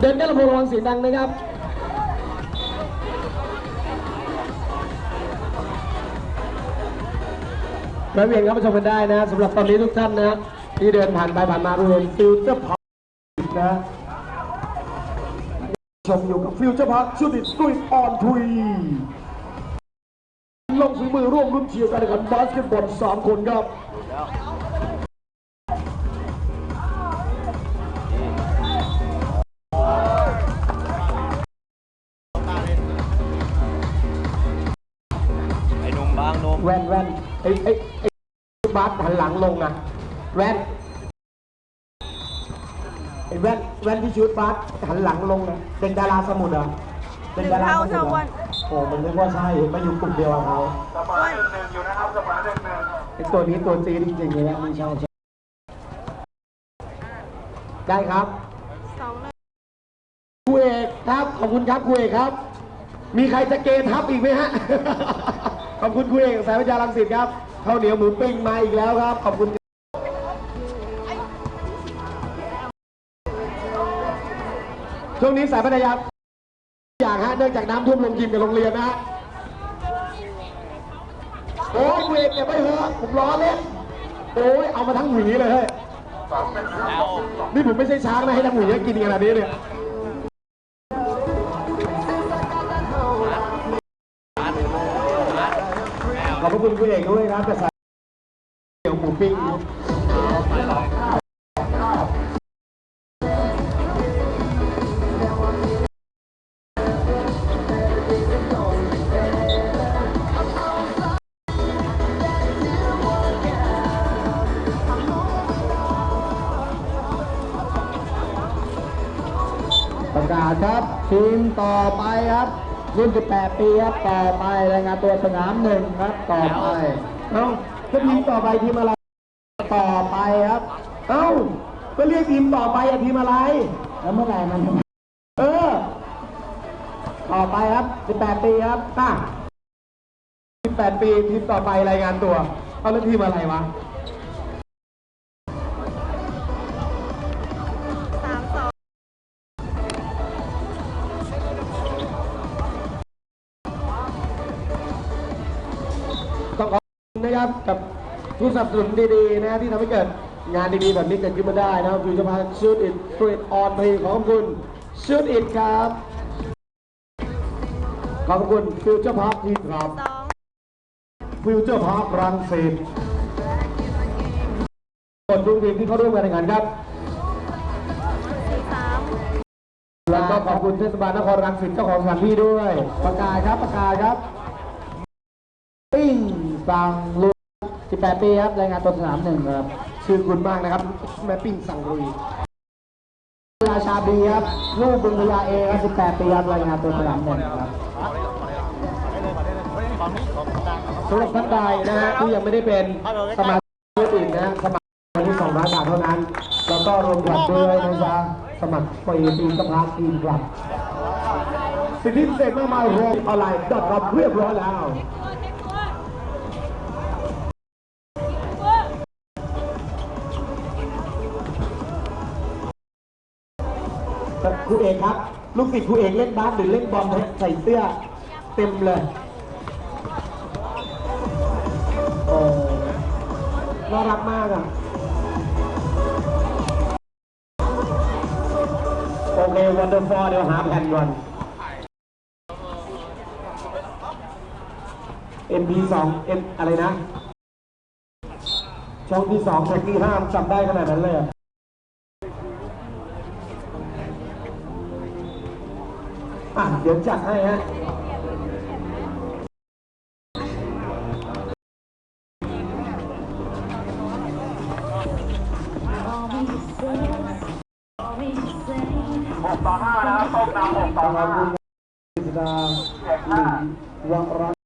เดินกันลำโพงระวังเสียงดังนะครับแวะเวียนเข้ามาชมกันได้นะสำหรับตอนนี้ทุกท่านนะที่เดินผ่านไปผ่านมาบริเวณฟิวเจอร์พาร์คนะชมอยู่กับฟิวเจอร์พาร์คชุดดิสตรีทออนทรีลงฝีมือร่วมรุ่นเชียร์การแข่งขันบาสเกตบอลสามคนครับ แว่นแว่นไอ้ไอ้ไอ้บาสหันหลังลงนะแว่นไอ้แว่นแว่นที่ชุดบาสหันหลังลงนะเป็นดาราสมุทรเหรอเป็นดาราสมุทรเหรหนึ่งเท่าอเท่าวันโอ้มันนึกว่าใช่มาอยู่กลุ่มเดียวกับเขาอ้วนไอ้ตัวนี้ตัวจีดจริงๆเลยนะมีชาวได้ครับสองหนึ่งครูเอกครับขอบคุณครับครูเอกครับ มีใครจะเกทับอีกไหมฮะข อบคุณครูเอกสายวิทยาลังสิตครับข้าวเหนียวหมูปิ้งมาอีกแล้วครับ ขอบคุณช่วงนี้สายพัทยาอย่างฮะเนื่องจากน้ำท่วมลงยิมกับโรงเรียนนะฮะโอ้ยครูเอกอย่าไปเถอะผมล้อเล่นโอ้ยเอามาทั้งหวีเลยเฮ้ยนี่ผมไม่ใช่ช้างนะให้ทั้งหวีก็กินขนาดนี้เนี่ย อบพระคุณคุณเอกด้วยครับแต่ใส่เดี๋ยวหมูปิ้งประกาศครับทีมต่อไปครับรุ่น 18 ปีครับ ต่อไปรายงานตัวสนามหนึ่งครับ ต่อไปเอ้าก็ทีมต่อไปทีมอะไร ต่อไปครับ เอ้าก็เรียกทีมต่อไปอะทีมอะไร แล้วเมื่อไหร่มันเออ ต่อไปครับ 18 ปีครับอะ18 ปีทีมต่อไปรายงานตัว เอาแล้วทีมอะไรวะ นะครับกับผู้สนับสนุนดีๆนะที่ทำให้เกิดงานดีๆแบบนี้เกิดขึ้นมาได้นะครับฟิวเจอร์พาชูดอินสตรีทออนเพลงขอบคุณชูดอินครับ ขอบคุณฟิวเจอร์พาร์คทีมครับฟิวเจอร์พาร์ครังสิตกดดูทีมที่เขาร่วมการแข่งขันครับสี่สามแล้วก็ขอบคุณเทศบาลนครรังสิตเจ้าของสถานที่ด้วย ประกาศครับประกาศครับปิ้ง สั่งลุย18 ปีครับ รายงานตัวสนามหนึ่งครับ ชื่อคุณมากนะครับ แม่ปิ้งสั่งลุยราชาบีครับ ลูกบุญพยาเอครับ18 ปีครับ รายงานตัวสนามหนึ่งครับสำหรับท่านใดนะฮะที่ยังไม่ได้เป็นสมาชิกอื่นนะฮะสมัครวันที่200บาทเท่านั้น แล้วก็รวมกลับด้วยนะจ๊ะสมัครฟรีทีมสภาทีมกลับสิทธิพิเศษมากมายรวมออนไลน์ดอทคอมเรียบร้อยแล้ว ครูเอกครับ ลูกศิษย์ครูเอกเล่นบาสหรือเล่นบอลใส่เสื้อเต็มเลยโอ้น่ารักมากอะโอเควันเดอร์ฟอร์เดี๋ยวหาแผ่นก่อน MP2 M อะไรนะ ช่องที่สองแท็กที่ห้ามจำได้ขนาดนั้นเลย อะเดี๋ยวจัดให้ฮะหกต่อห้านะครับต้มนำหกต่อห้าคุณกฤษดาหลีวรัตน์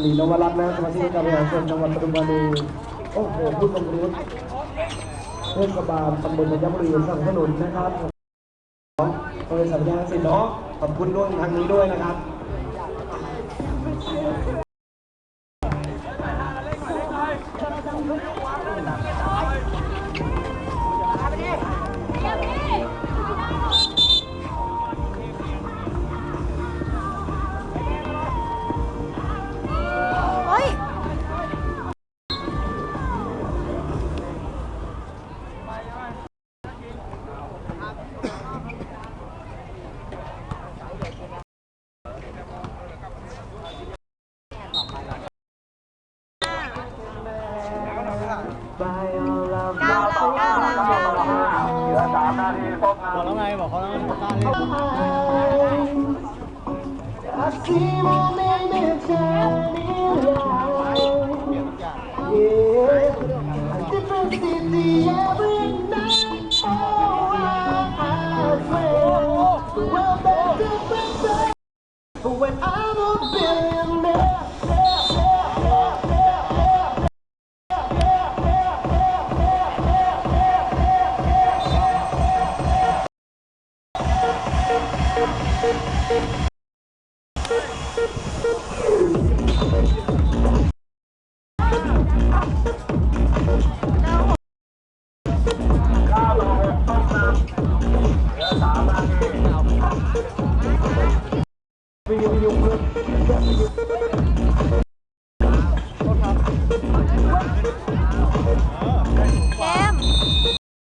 หลีนวรัตน์นะสมาชิกการบริหารส่วนจังหวัดปทุมธานีโอ้โหผู้ทรงฤทธิ์เทศบาลตำบลธัญบุรีสนับสนุนนะครับ บริษัทยาสินเนาะขอบคุณด้วยทางนี้ด้วยนะครับ บอกแล้วไงบอกเขาแล้วไงต้าเล่น Não.